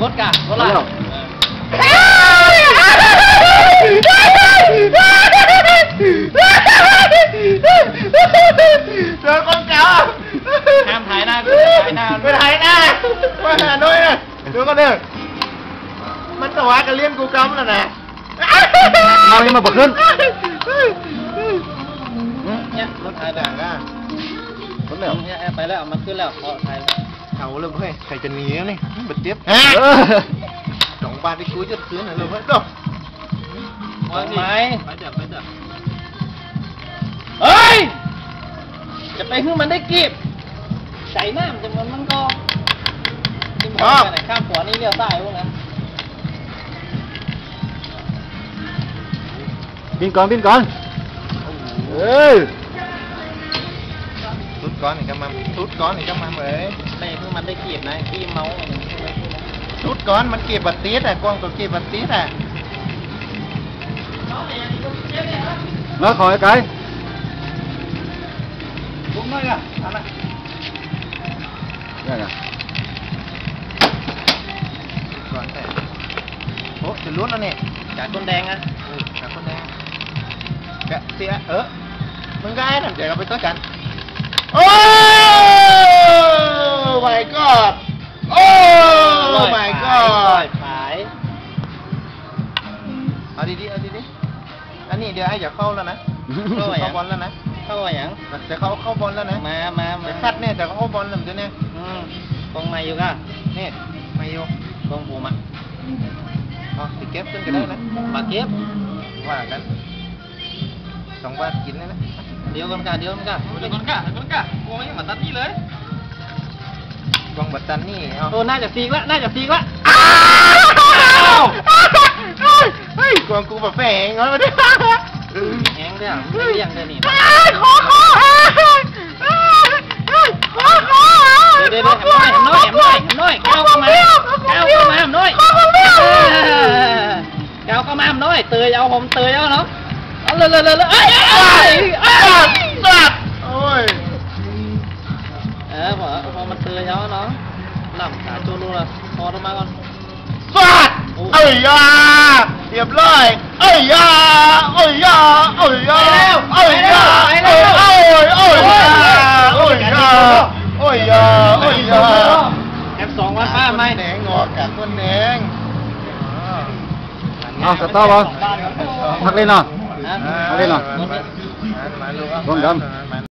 กดกะกดแล้ละวเจอคนเก่าห้ามถ่ายหน้ากูถ่ายหน้าไปถ่ายหน้าไปหาด้วยนะ เดี๋ยวก็เด้อมันตัวกันเลี้ยงกูกำแล้วนะเอายังมาบอกขึ้นเนี่ยรถถ่ายแบต่าบงกันคนแล้วเนี่ยไปแล้วมันขึ้นแล้วเขาถ่ายเอาเลยเฮ้ยใครจะหนีอะนี่บัดเจ็บเออสองบาทที่กูจะซื้อหน่อยเลยเฮ้ยต้องวางไหมไปจับไปจับเฮ้ย จะไปขึ้นมันได้กีบใส่น้ำจะมันมันก็จิ้มหัวไปไหนข้ามหัวนี่เลี้ยวซ้ายพวกนั้นบินก่อนบินก่อนเอ้ยทุดก้อ นนี่ก็มาทุดก้อนนี่ก็มาเลยไปขึ้นมันได้กีบนะที่เมาส์อะไรพวกนั้นทุดก้อนมันเก็บบัตรตีดอะกวางตั วเก็บบัตรตีดอะมาขอไอ้ไก่ลุกหน่อยอะอันนั้นยังไงก่อนแต่โอ้จะลุ้นแล้วเนี่ยจากคนแดงอะเออกับคนแดงกะเสียเออมึงก็ให้ทำใจเราไปต้วยกันโอ้ my god โอ้ my god ขายเอาดีๆเอาดีๆอันนี้เดี๋ยวไอ้อย่าเข้าแล้วนะเข้าไปเข้ายังบอลแล้วนะเข้าไปยังจะเข้าเข้าบอลแล้วนะมามามาจะคัดเนี่ยจะเข้าบอลแล้วเดี๋ยวเนี่ยอืมตรงมาอยู่ก่ะนี่ไม่โยตรงผมอะเอาติเก็บขึ้นก็ได้นะปากเก็บว่ากันสองบาทกินเลยนะ เดี๋ยวกันกะเดี๋ยวกันกะเดี๋ยวกันกะเดี๋ยวกันกะกูไม่มาตัดนี่เลยกองบัตรตันนี่เอาโอ้น่าจะซีกละน่าจะซีกละเฮ้ยกองกูแบบแฝงเอามาดิแหงเรื่องไม่เรื่องเลยนี่ขอขอขอขอเดี๋ยวเดี๋ยวเดี๋ยวน้อยน้อยน้อยก้าวเข้ามาก้าวเข้ามาน้อยก้าวเข้ามาน้อยเตยเอาผมเตยเอาเนาะเอาเลยเลยเลยเอ้ยเอ้ยเอ้ยสั ตว์โอ้ย เออพอพอมันเตยเอาเนาะหลับขาจูรูละพอลงมาก่อนสัตว์เอ้ยยาเรียบร้อยเอ้ยยาเอ้ยยาเอ้ยยาเอ้ยยาเอ้ยเอ้ยเอ้ยเอ้ยยาเอ้ยยาเอ้ยยาเอ้ยยาแอปสองวันป้าไหมแหนงงอกันมันแหนงเอาสตาร์บอลพักเล่นเนาะฮะเอาเล่นเหรอม Con gam.